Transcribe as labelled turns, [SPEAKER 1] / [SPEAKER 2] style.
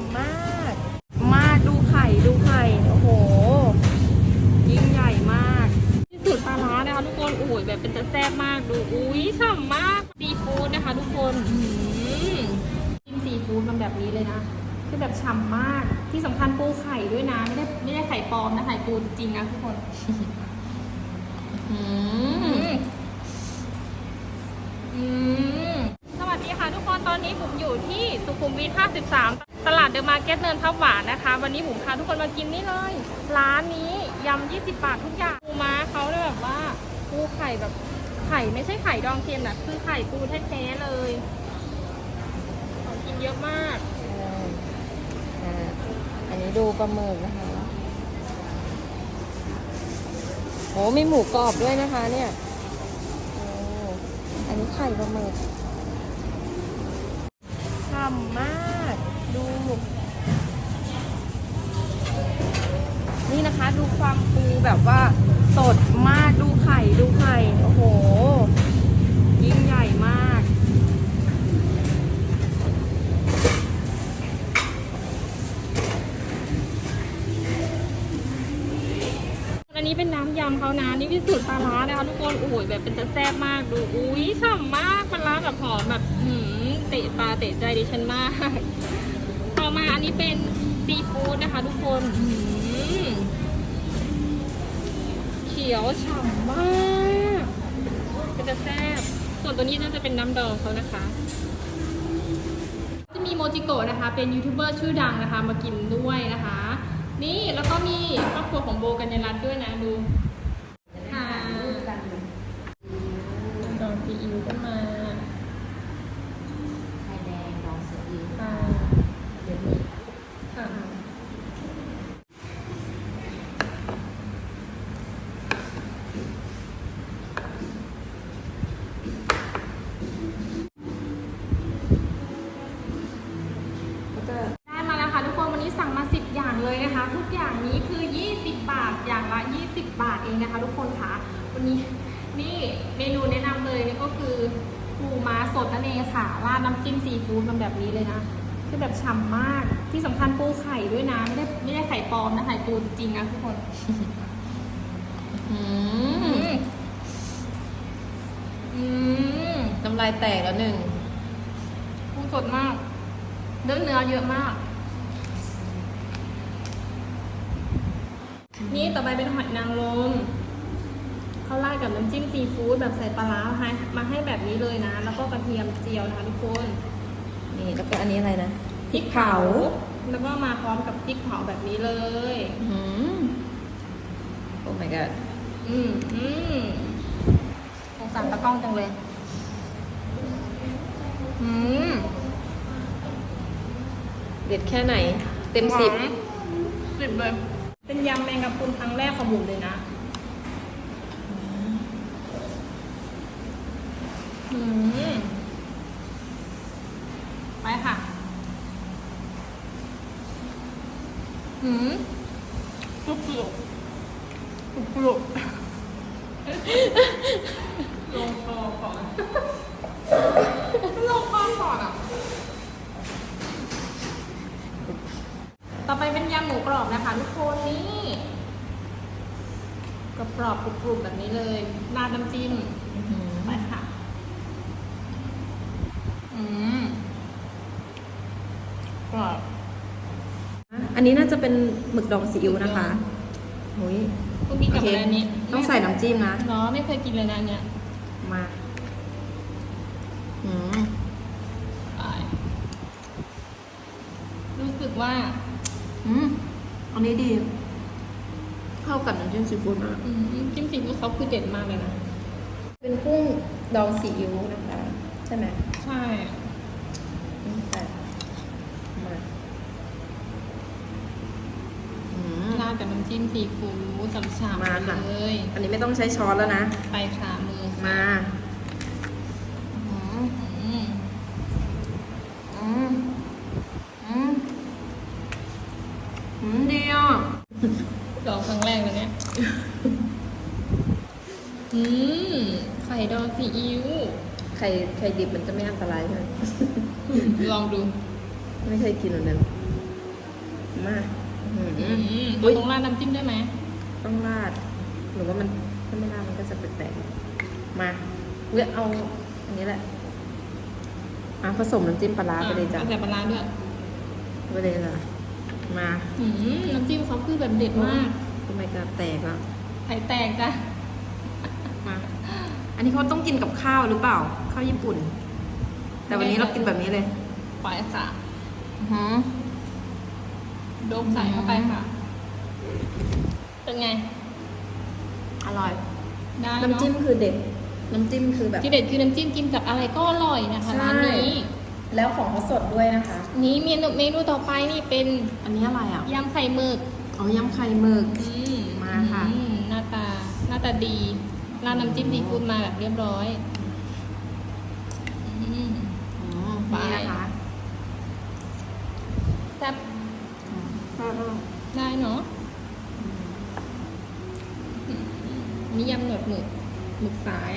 [SPEAKER 1] ำมาก มากดูไข่ดูไข่ โอ้โห ยิ่งใหญ่มาก
[SPEAKER 2] ที่สุดปลาร้านะคะทุกคนอุ้ยแบบเป็นจะแซ่บมากดูอุ้ยฉ่ำมากซีฟู้ดนะคะ ทุกคนอื้อหือจิ้มซีฟู้ดมันแบบนี้เลยนะคือแบบฉ่ำมากที่สำคัญปูไข่ด้วยนะ ไม่ได้ไม่ได้ไข่ปลอมนะไข่ปูจริงๆนะทุกคน อืมอืม สวัสดีค่ะทุกคน ตอนนี้ผมอยู่ที่สุขุมวิท 53 ตลาดเดอะมาร์เก็ตเนินทับหวานนะคะ วันนี้ผมพาทุกคนมากินนี่เลย ร้านนี้ยำ20 บาททุกอย่างปูม้าเขาเนี่ยแบบว่าปูไข่แบบไข่ไม่ใช่ไข่ดองเค็มนะคือไข่ปูแท้ๆเลยของกินเยอะมาก
[SPEAKER 1] อ่าอันนี้ดูปลาหมึกนะคะโอ้มีหมูกรอบด้วยนะคะเนี่ยโอ้อันนี้ไข่ปลาหมึกฉ่ำมาก ดู นี่นะคะดูความปูแบบว่าสดมากดูไข่ดูไข่ โอ้โห ยิ่งใหญ่มาก
[SPEAKER 2] อันนี้เป็นน้ำยำเขานะนี่พิสูจน์ปลาร้านะคะทุกคนอุ้ยแบบเป็นจะแซ่บมากดูอุ้ยฉ่ำมากปลาร้าแบบหอมแบบหืมเตะปลาเตะใจดิฉันมาก ซีฟู้ดนะคะทุกคนเขียวฉ่ำมากเป็จะแซ่บ ส่วนตัวนี้น่าจะเป็นน้ำดองเขานะคะ จะมีโมจิโกะนะคะ เป็นยูทูบเบอร์ชื่อดังนะคะ มากินด้วยนะคะ นี่แล้วก็มีครอบครัวของโบกัญญรัตน์ด้วยนะดูค่ะดองซีอิ๊วก็มา ทุกอย่างนี้คือ 20 บาท อย่างละ 20 บาทเองนะคะ ทุกคนค่ะวันนี้นี่เมนูแนะนำเลยนี่ก็คือปูม้าสดนั่นเองค่ะราดน้ำจิ้มซีฟู้ดมันแบบนี้เลยนะคือแบบฉ่ำมากที่สำคัญปูไข่ด้วยนะ ไม่ได้ไม่ได้ไข่ปลอมนะไข่ปูจริงๆนะทุกคน
[SPEAKER 1] อืม
[SPEAKER 2] อืม
[SPEAKER 1] น้ำลายแตกแล้วหนึ่ง
[SPEAKER 2] ปูสดมากเนื้อเนื้อเยอะมาก นี่ต่อไปเป็นหอยนางรมเขาราดกับน้ำจิ้มซีฟู้ดแบบใส่ปลาร้าให้มาให้แบบนี้เลยนะ แล้วก็กระเทียมเจียวนะคะทุกคน
[SPEAKER 1] นี่แล้วก็อันนี้อะไรนะ
[SPEAKER 2] พริกเผา แล้วก็มาพร้อมกับพริกเผาแบบนี้เลย
[SPEAKER 1] อืมโอ้ my god
[SPEAKER 2] อืมอืมสงสารตะกล้องจังเลย อืม
[SPEAKER 1] เด็ดแค่ไหน เต็มสิบ
[SPEAKER 2] หวานสิบเลย เป็นยำแมงกะพรุนครั้งแรกของบุ๋มเลยนะอืมไปค่ะ อืมกรุบกรุบกรุบกรุบลงคอก่อน ลงคอก่อนอะ ต่อไปเป็นยำหมูกรอบนะคะทุกคนนี่ กรอบกรอบๆกรุบๆแบบนี้เลยราดน้ำจิ้มไปค่ะ อืมกรอบ
[SPEAKER 1] อันนี้น่าจะเป็นหมึกดองซีอิ๊วนะคะโอ้ย
[SPEAKER 2] พวกนี้
[SPEAKER 1] โอ
[SPEAKER 2] กับ
[SPEAKER 1] เค
[SPEAKER 2] อะไรนี้
[SPEAKER 1] ต้องใส่น้ำจิ้มนะ
[SPEAKER 2] เนาะไม่เคยกินเลยนะอันเนี่ย
[SPEAKER 1] มาอืม
[SPEAKER 2] ไปรู้สึกว่า
[SPEAKER 1] อืมอันนี้ดี เข้ากับน้ำจิ้มซีฟู้ดมาก
[SPEAKER 2] อืมจิ้มซีฟู้ดเขาคือเด็ดมากเลยนะ
[SPEAKER 1] เป็นกุ้งดองซีอิ๊วนะคะ ใช่ไหม
[SPEAKER 2] ใช่
[SPEAKER 1] อืมแต่มาอืม
[SPEAKER 2] ราดกับน้ำจิ้มซีฟู้ดสามๆ
[SPEAKER 1] มาค่ะ
[SPEAKER 2] เลย
[SPEAKER 1] อันนี้ไม่ต้องใช้ช้อนแล้วนะ
[SPEAKER 2] ไปค่ะมือ
[SPEAKER 1] มา
[SPEAKER 2] อืมอืม
[SPEAKER 1] อืมอืมอืมดีอะ
[SPEAKER 2] ลองครั้งแรกเลยเนี่ย อืม ไข่ดองซีอิ๊ว
[SPEAKER 1] ไข่ไข่ดิบมันจะไม่อันตรายใช่ไหม
[SPEAKER 2] ลองดู
[SPEAKER 1] ไม่เคยกินเหมือนกันมาอื้อ
[SPEAKER 2] อื
[SPEAKER 1] หือ
[SPEAKER 2] ม
[SPEAKER 1] อุ๊ย
[SPEAKER 2] ตรงราดน้ำจิ้มได้ไหม
[SPEAKER 1] ต้องราด หรือว่ามันถ้าไม่ราดมันก็จะแปลกๆมาเว้ยเอา อันนี้แหละอะผสมน้ำจิ้มปลาร้าไปเลยจ้ะ
[SPEAKER 2] อะใส่ปลาร้าด้วย
[SPEAKER 1] ไปเลยจ้ะ มา
[SPEAKER 2] อืมน้ำจิ้มเขาคือแบบเด็ดมาก
[SPEAKER 1] ทำไมจะแตกแล้ว
[SPEAKER 2] ไข่แตกจ้ะ
[SPEAKER 1] มา อันนี้เขาต้องกินกับข้าวหรือเปล่า ข้าวญี่ปุ่น แต่วันนี้เรากินแบบนี้เลย
[SPEAKER 2] ปล่อยสะ
[SPEAKER 1] หือ
[SPEAKER 2] โดมใส่เข้าไปค่ะ เป็นไง
[SPEAKER 1] อร่อย
[SPEAKER 2] ได้
[SPEAKER 1] น้ำจิ้มคือเด็ด น้ำจิ้มคือแบบ
[SPEAKER 2] ที่เด็ดคือน้ำจิ้มกินกับอะไรก็อร่อยนะคะ
[SPEAKER 1] ใช่
[SPEAKER 2] ร้านนี้
[SPEAKER 1] แล้วของเขาสดด้วยนะคะ
[SPEAKER 2] นี้เมนูเมนูต่อไปนี่เป็น
[SPEAKER 1] อันนี้อะไรอะ
[SPEAKER 2] ยำไข่หมึก
[SPEAKER 1] อ๋อยำไข่หมึก
[SPEAKER 2] อืม
[SPEAKER 1] มาค่ะ
[SPEAKER 2] อืมหน้าตาหน้าตาดีราดน้ำจิ้มซีฟู้ดมาแบบเรียบร้อยอืม
[SPEAKER 1] อืม
[SPEAKER 2] ไป
[SPEAKER 1] นี่นะคะ
[SPEAKER 2] แซ่บ
[SPEAKER 1] อืม
[SPEAKER 2] ได้เนาะนี่ยำหนวดหมึกหมึกสาย